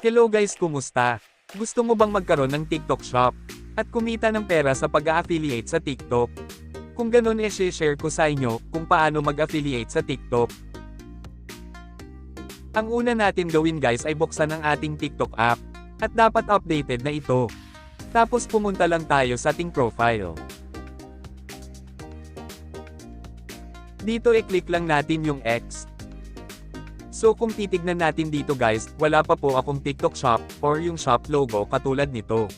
Hello guys, kumusta? Gusto mo bang magkaroon ng TikTok shop? At kumita ng pera sa pag-affiliate sa TikTok? Kung ganun e share ko sa inyo kung paano mag-affiliate sa TikTok. Ang una natin gawin guys ay buksan ang ating TikTok app. At dapat updated na ito. Tapos pumunta lang tayo sa ating profile. Dito i-click lang natin yung X. So kung titignan natin dito guys, wala pa po akong TikTok shop, or yung shop logo katulad nito.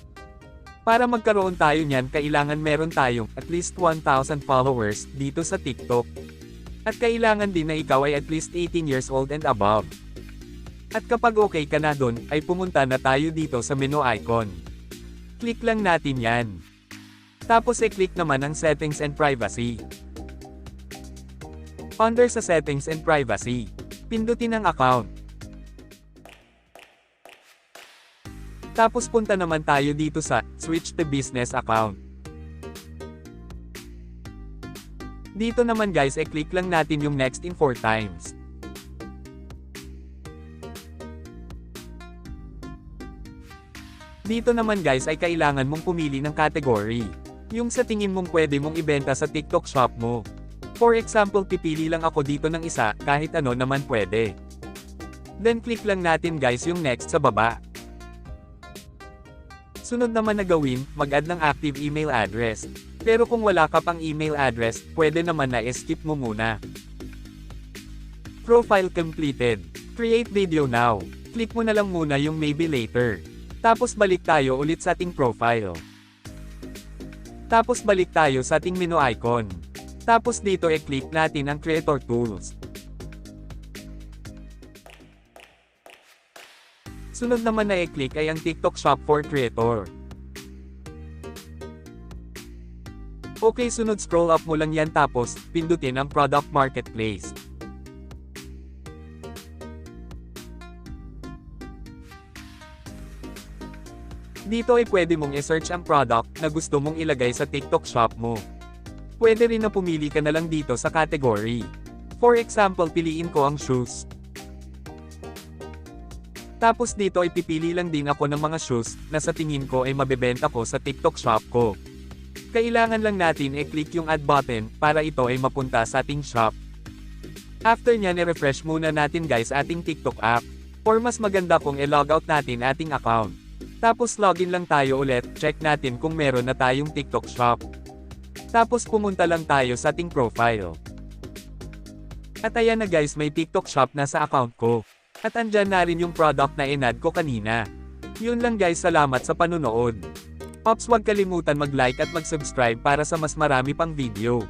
Para magkaroon tayo niyan kailangan meron tayong at least 1,000 followers dito sa TikTok. At kailangan din na ikaw ay at least 18 years old and above. At kapag okay ka na dun, ay pumunta na tayo dito sa menu icon. Click lang natin yan. Tapos i-click naman ang settings and privacy. Under sa settings and privacy, pindutin ang account. Tapos punta naman tayo dito sa switch to business account. Dito naman guys i-click lang natin yung next in 4 times. Dito naman guys ay kailangan mong pumili ng category. Yung sa tingin mong pwede mong ibenta sa TikTok shop mo. For example pipili lang ako dito ng isa, kahit ano naman pwede. Then click lang natin guys yung next sa baba. Sunod naman na gawin, mag-add ng active email address. Pero kung wala ka pang email address, pwede naman na skip mo muna. Profile completed. Create video now. Click mo na lang muna yung maybe later. Tapos balik tayo ulit sa ating profile. Tapos balik tayo sa ating menu icon. Tapos dito i-click natin ang Creator Tools. Sunod naman na i-click ay ang TikTok Shop for Creator. Okay sunod scroll up mo lang yan tapos, pindutin ang Product Marketplace. Dito ay pwede mong i-search ang product na gusto mong ilagay sa TikTok shop mo. Pwede rin na pumili ka na lang dito sa category. For example, piliin ko ang shoes. Tapos dito ay pipili lang din ako ng mga shoes na sa tingin ko ay mabebenta ko sa TikTok shop ko. Kailangan lang natin i-click yung add button para ito ay mapunta sa ating shop. After nyan i-refresh muna natin guys ating TikTok app. Or mas maganda kung i-logout natin ating account. Tapos login lang tayo ulit, check natin kung meron na tayong TikTok shop. Tapos pumunta lang tayo sa ating profile. At ayan na guys may TikTok shop na sa account ko. At andyan na rin yung product na inad ko kanina. Yun lang guys salamat sa panunood. Ops wag kalimutan mag-like at mag-subscribe para sa mas marami pang video.